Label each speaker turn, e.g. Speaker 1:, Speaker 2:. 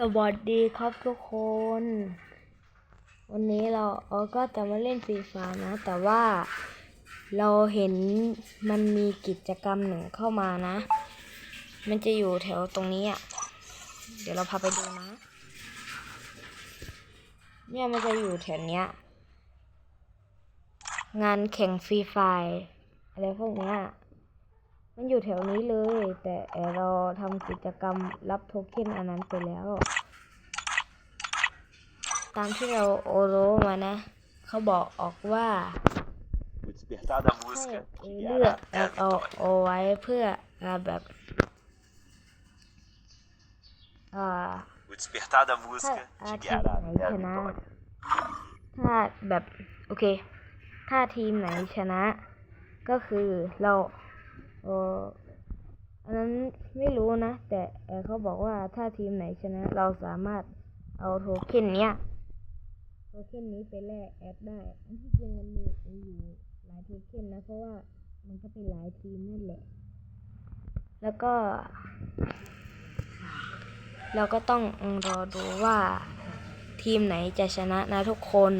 Speaker 1: สวัสดีครับทุกคน วันนี้เราเราก็จะมาเล่นฟรีไฟานะ แต่ว่าเราเห็นมันมีกิจกรรมหนึ่งเข้ามานะ มันจะอยู่แถวตรงนี้อะ เดี๋ยวเราพาไปดูนะ เนี่ยมันจะอยู่แถวเนี้ย งานแข่งฟรีไฟอะไรพวกเนี้ย มันอยู่แถวนี้เลย แต่เอ่อเราทำกิจกรรมรับโทเค็นอันนั้นไปแล้ว ตามที่เราโอโรมานะ เขาบอกออกว่า
Speaker 2: O despertar da
Speaker 1: ให้
Speaker 2: música
Speaker 1: เลือกเอาเอาเอาไว้เพื่ออ่าแบบอ่า
Speaker 2: O despertar da
Speaker 1: ถ้า
Speaker 2: música
Speaker 1: อา
Speaker 2: te
Speaker 1: ทีม
Speaker 2: guiará
Speaker 1: ไหน
Speaker 2: até
Speaker 1: ช
Speaker 2: a
Speaker 1: นะ
Speaker 2: vitória.
Speaker 1: ถ้าแบบ โอเค ถ้าทีมไหนชนะ ก็คือเรา เอออันนั้นไม่รู้นะ แต่เเขาบอกว่าถ้าทีมไหนชนะ เราสามารถเอาโทเค็นเนี้ยโทเค็นนี้ไปแลกแอดได้อันที่จริงมันมีอยู่หลายโทเค็นนะ เพราะว่ามันก็เป็นหลายทีมนั่นแหละ แล้วก็ เราก็ต้องรอดูว่าทีมไหนจะชนะนะทุกคน